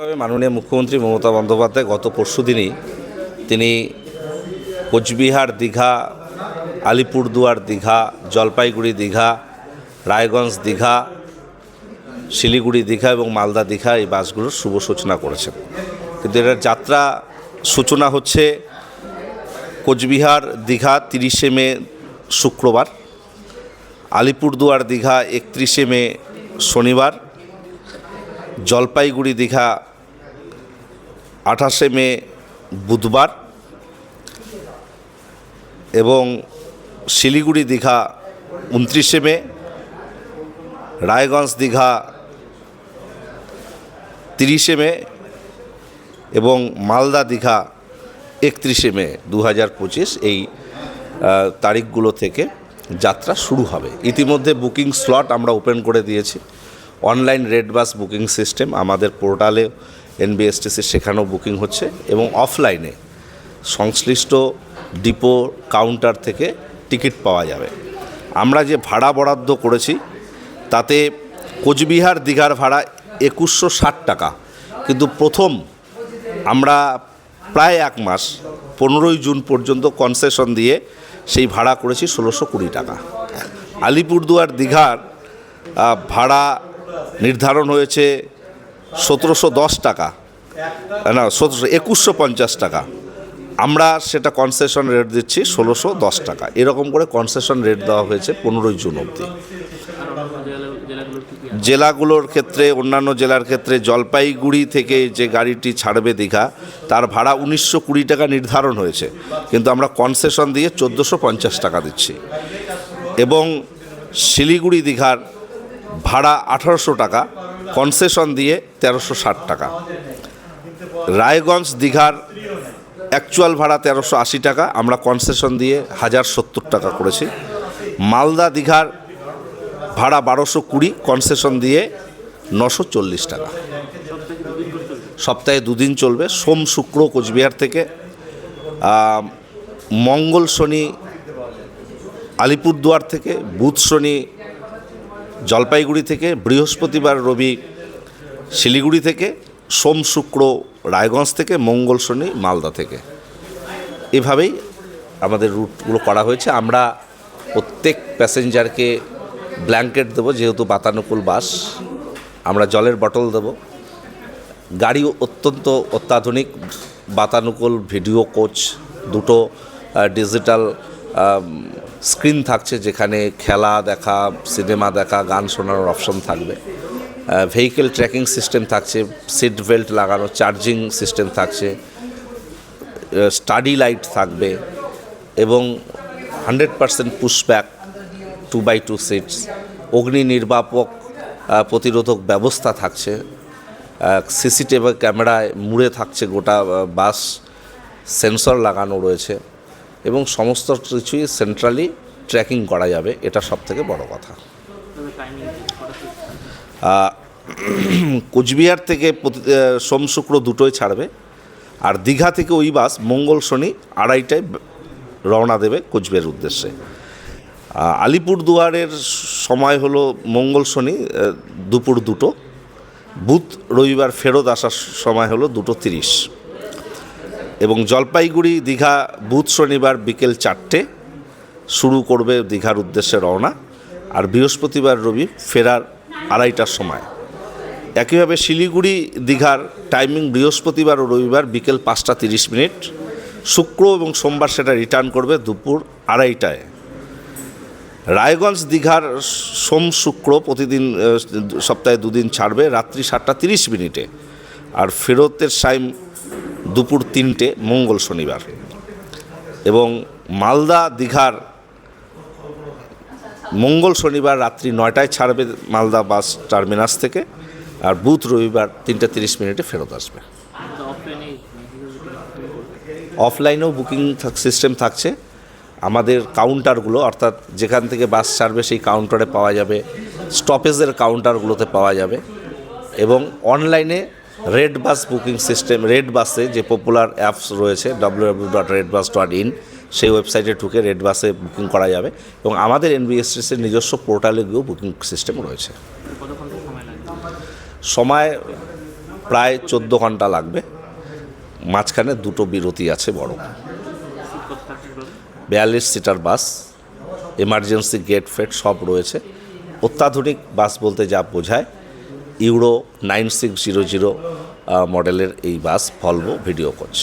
মাননীয় মুখ্যমন্ত্রী মমতা বন্দ্যোপাধ্যায় গত পরশু দিনই তিনি কোচবিহার দীঘা, আলিপুরদুয়ার দীঘা, জলপাইগুড়ি দীঘা, রায়গঞ্জ দীঘা, শিলিগুড়ি দীঘা এবং মালদা দীঘা এই বাসগুলোর শুভ সূচনা করেছেন। কিন্তু এটার যাত্রা সূচনা হচ্ছে কোচবিহার দীঘা তিরিশে মে শুক্রবার, আলিপুরদুয়ার দীঘা একত্রিশে মে শনিবার, জলপাইগুড়ি দীঘা আঠাশে মে বুধবার এবং শিলিগুড়ি দীঘা উনত্রিশে মে, রায়গঞ্জ দীঘা তিরিশে মে এবং মালদা দীঘা একত্রিশে মে দু হাজার পঁচিশ এই তারিখগুলো থেকে যাত্রা শুরু হবে। ইতিমধ্যে বুকিং স্লট আমরা ওপেন করে দিয়েছি। Online red bus booking system আমাদের পোর্টালে এনবিএসটিসি সেখানেও বুকিং হচ্ছে এবং অফলাইনে সংশ্লিষ্ট ডিপো কাউন্টার থেকে টিকিট পাওয়া যাবে। আমরা যে ভাড়া বরাদ্দ করেছি, তাতে কোচবিহার দীঘার ভাড়া একুশশো ষাট টাকা। কিন্তু প্রথম আমরা প্রায় এক মাস, পনেরোই জুন পর্যন্ত কনসেশন দিয়ে সেই ভাড়া করেছি ষোলোশো কুড়ি টাকা। আলিপুরদুয়ার দীঘার ভাড়া নির্ধারণ হয়েছে সতেরোশো দশ টাকা। না, সতেরোশো একুশশো পঞ্চাশ টাকা। আমরা সেটা কনসেশন রেট দিচ্ছি ষোলোশো দশ টাকা। এরকম করে কনসেশন রেট দেওয়া হয়েছে পনেরোই জুন অবধি। জেলাগুলোর ক্ষেত্রে, অন্যান্য জেলার ক্ষেত্রে জলপাইগুড়ি থেকে যে গাড়িটি ছাড়বে দীঘা, তার ভাড়া উনিশশো কুড়ি টাকা নির্ধারণ হয়েছে। কিন্তু আমরা কনসেশন দিয়ে চোদ্দোশো পঞ্চাশ টাকা দিচ্ছি। এবং শিলিগুড়ি দীঘার ভাড়া আঠারোশো টাকা। কনসেশন দিয়ে তেরোশো ষাট টাকা। রায়গঞ্জ দীঘার অ্যাকচুয়াল ভাড়া তেরোশো আশি টাকা, আমরা কনসেশন দিয়ে হাজার সত্তর টাকা করেছি। মালদা দীঘার ভাড়া বারোশো কুড়ি, কনসেশন দিয়ে নশো চল্লিশ টাকা। সপ্তাহে দুদিন চলবে, সোম, শুক্র, কোচবিহার থেকে মঙ্গল শনি, আলিপুরদুয়ার থেকে, বুধ শনি জলপাইগুড়ি থেকে বৃহস্পতিবার রবি শিলিগুড়ি থেকে, সোম শুক্র রায়গঞ্জ থেকে, মঙ্গল শনি মালদা থেকে। এভাবেই আমাদের রুটগুলো করা হয়েছে। আমরা প্রত্যেক প্যাসেঞ্জারকে ব্ল্যাঙ্কেট দেবো, যেহেতু বাতানুকূল বাস। আমরা জলের বটল দেবো। গাড়ি অত্যন্ত অত্যাধুনিক, বাতানুকূল, ভিডিও কোচ, দুটো ডিজিটাল স্ক্রিন থাকছে যেখানে খেলা দেখা, সিনেমা দেখা, গান শোনার অপশন থাকবে। ভেহিকেল ট্র্যাকিং সিস্টেম থাকছে সিট বেল্ট লাগানো চার্জিং সিস্টেম থাকছে স্টাডি লাইট থাকবে এবং hundred percent pushback two by two seats অগ্নি নির্বাপক প্রতিরোধক ব্যবস্থা থাকছে। সিসিটিভি ক্যামেরায় মুড়ে থাকছে গোটা বাস সেন্সর লাগানো রয়েছে। এবং সমস্ত কিছুই সেন্ট্রালি ট্র্যাকিং করা যাবে এটা সব থেকে বড় কথা কোচবিহার থেকে প্রতি সোম শুক্র দুটোই ছাড়বে আর দীঘা থেকে ওই বাস মঙ্গল শনি আড়াইটায় রওনা দেবে কোচবিহার উদ্দেশ্যে। আলিপুরদুয়ারের সময় হলো মঙ্গল শনি দুপুর দুটো বুধ রবিবার ফেরত আসার সময় হলো দুটো তিরিশ। এবং জলপাইগুড়ি দীঘা বুধ শনিবার বিকেল চারটে শুরু করবে দীঘার উদ্দেশ্যে রওনা। আর বৃহস্পতিবার রবি ফেরার আড়াইটার সময়। একইভাবে শিলিগুড়ি দীঘার টাইমিং বৃহস্পতিবার ও রবিবার বিকেল পাঁচটা তিরিশ মিনিট। শুক্র এবং সোমবার সেটা রিটার্ন করবে দুপুর আড়াইটায়। রায়গঞ্জ দীঘার সোম শুক্র প্রতিদিন সপ্তাহে দুদিন ছাড়বে, রাত্রি সাতটা তিরিশ মিনিটে। আর ফেরতের টাইম দুপুর তিনটে, মঙ্গল শনিবার। এবং মালদা দীঘার মঙ্গল শনিবার রাত্রি নয়টায় ছাড়বে মালদা বাস টার্মিনাস থেকে, আর বুধ রবিবার তিনটে তিরিশ মিনিটে ফেরত আসবে। অফলাইনেও বুকিং সিস্টেম থাকছে। আমাদের কাউন্টারগুলো, অর্থাৎ যেখান থেকে বাস ছাড়বে সেই কাউন্টারে পাওয়া যাবে, স্টপেজের কাউন্টারগুলোতে পাওয়া যাবে। এবং অনলাইনে red bus booking system red বাসে যে পপুলার অ্যাপস রয়েছে W dot red bus dot in সেই ওয়েবসাইটে ঢুকে রেড বাসে বুকিং করা যাবে এবং আমাদের এনবিএসটিসির নিজস্ব পোর্টালে গিয়েও বুকিং সিস্টেম রয়েছে। সময় প্রায় চোদ্দ ঘণ্টা লাগবে। মাঝখানে দুটো বিরতি আছে বড়। বিয়াল্লিশ সিটার বাস এমার্জেন্সি গেট ফেট সব রয়েছে। অত্যাধুনিক বাস বলতে যা বোঝায় euro nine six zero zero মডেলের এই বাস ভলভো ভিডিও কোচ